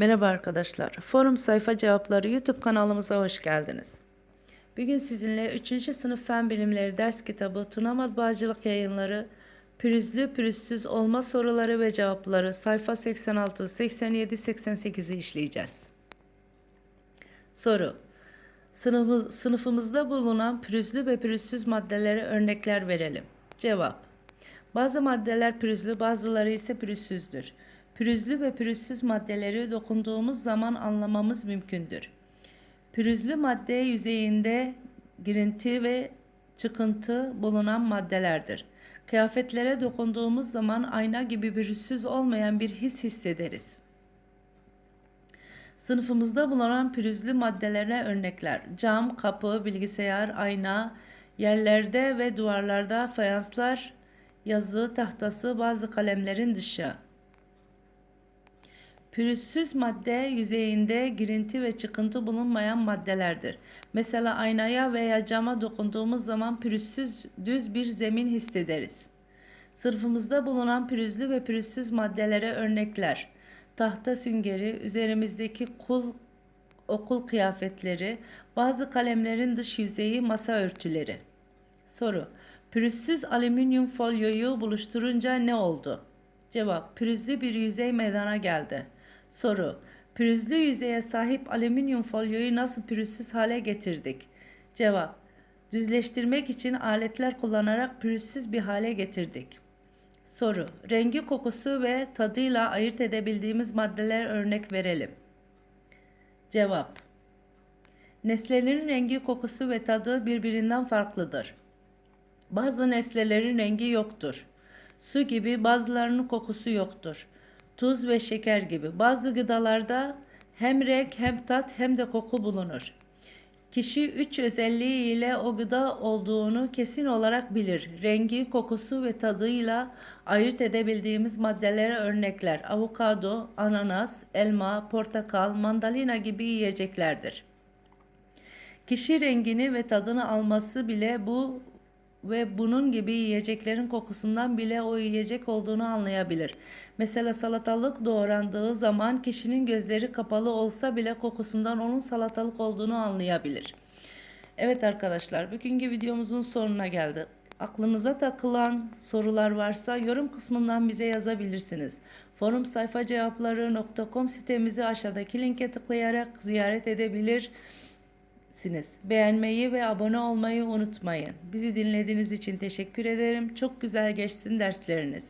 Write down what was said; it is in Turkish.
Merhaba arkadaşlar. Forum Sayfa Cevapları YouTube kanalımıza hoş geldiniz. Bugün sizinle 3. sınıf fen bilimleri ders kitabı Tuna Matbaacılık yayınları Pürüzlü pürüzsüz olma soruları ve cevapları sayfa 86, 87, 88'i işleyeceğiz. Soru Sınıfı- Sınıfımızda bulunan pürüzlü ve pürüzsüz maddelere örnekler verelim. Cevap Bazı maddeler pürüzlü, bazıları ise pürüzsüzdür. Pürüzlü ve pürüzsüz maddeleri dokunduğumuz zaman anlamamız mümkündür. Pürüzlü madde yüzeyinde girinti ve çıkıntı bulunan maddelerdir. Kıyafetlere dokunduğumuz zaman ayna gibi pürüzsüz olmayan bir his hissederiz. Sınıfımızda bulunan pürüzlü maddelere örnekler. Cam, kapı, bilgisayar, ayna, yerlerde ve duvarlarda fayanslar, yazı tahtası, bazı kalemlerin dışı. Pürüzsüz madde yüzeyinde girinti ve çıkıntı bulunmayan maddelerdir. Mesela aynaya veya cama dokunduğumuz zaman pürüzsüz düz bir zemin hissederiz. Sınıfımızda bulunan pürüzlü ve pürüzsüz maddelere örnekler. Tahta süngeri, üzerimizdeki kul, okul kıyafetleri, bazı kalemlerin dış yüzeyi, masa örtüleri. Soru. Pürüzsüz alüminyum folyoyu buluşturunca ne oldu? Cevap. Pürüzlü bir yüzey meydana geldi. Soru. Pürüzlü yüzeye sahip alüminyum folyoyu nasıl pürüzsüz hale getirdik? Cevap. Düzleştirmek için aletler kullanarak pürüzsüz bir hale getirdik. Soru. Rengi, kokusu ve tadıyla ayırt edebildiğimiz maddeler örnek verelim. Cevap. Nesnelerin rengi, kokusu ve tadı birbirinden farklıdır. Bazı nesnelerin rengi yoktur. Su gibi bazılarının kokusu yoktur. Tuz ve şeker gibi bazı gıdalarda hem renk hem tat hem de koku bulunur. Kişi üç özelliği ile o gıda olduğunu kesin olarak bilir. Rengi, kokusu ve tadıyla ayırt edebildiğimiz maddelere örnekler avokado, ananas, elma, portakal, mandalina gibi yiyeceklerdir. Kişi rengini ve tadını alması bile bu ve bunun gibi yiyeceklerin kokusundan bile o yiyecek olduğunu anlayabilir. Mesela salatalık doğrandığı zaman kişinin gözleri kapalı olsa bile kokusundan onun salatalık olduğunu anlayabilir. Evet arkadaşlar bugünkü videomuzun sonuna geldik. Aklınıza takılan sorular varsa yorum kısmından bize yazabilirsiniz. Forum sayfa cevapları.com sitemizi aşağıdaki linke tıklayarak ziyaret edebilir siniz. Beğenmeyi ve abone olmayı unutmayın. Bizi dinlediğiniz için teşekkür ederim. Çok güzel geçsin dersleriniz.